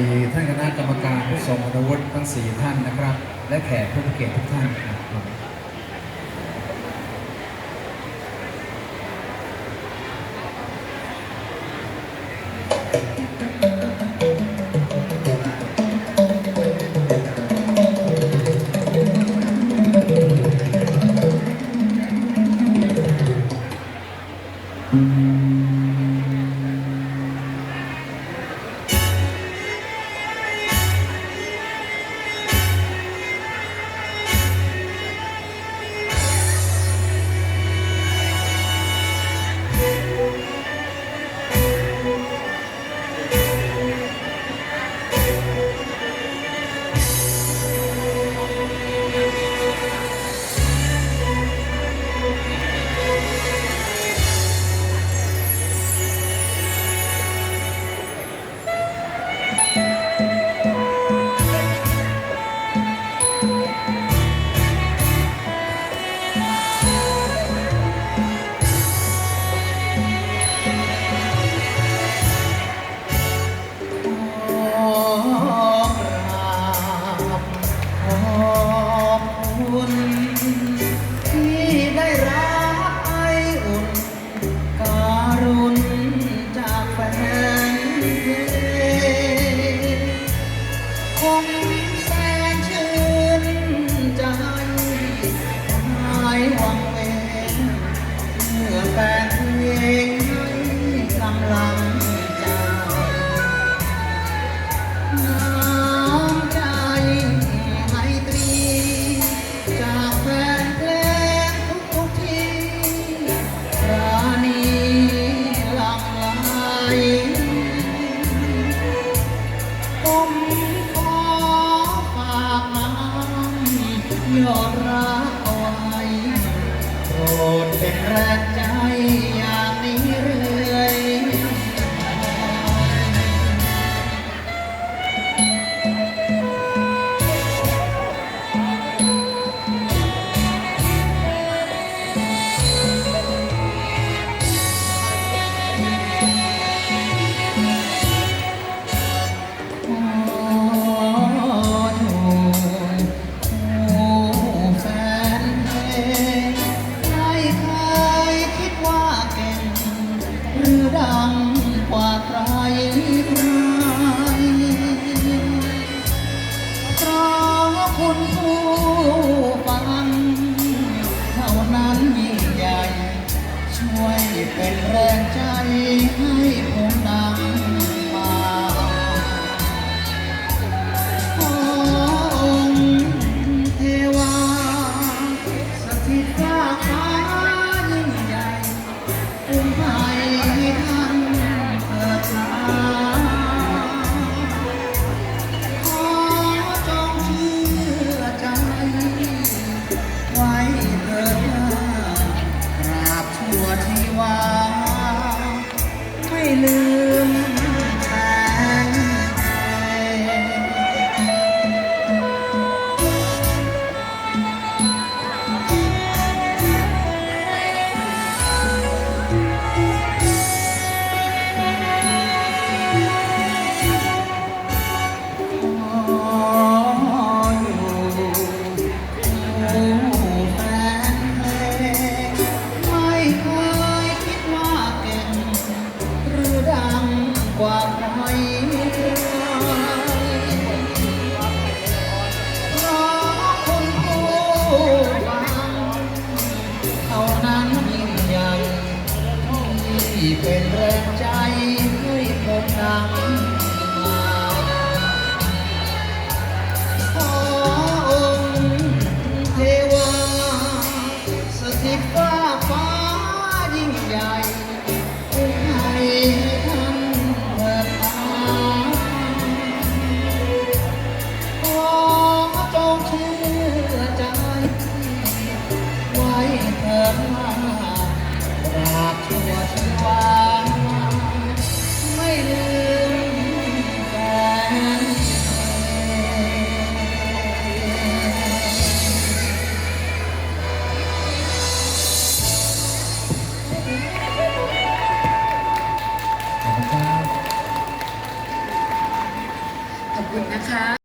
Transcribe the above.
ดีท่านคณะกรรมการผู้ทรงคุณวุฒิทั้งสี่ท่านนะครับ และแขกผู้เกียรติทุกท่านครับ ยอดรักเอาไว้โปรดเป็นแรงใจ ดังกว่าใคร ความราะคนผู้หวัเท่านั้นใหญ่ที่เป็นแรงใจให้ผมนั้มาขอองเทวาสิตฟ้าฟ้ายิ่งใหญ่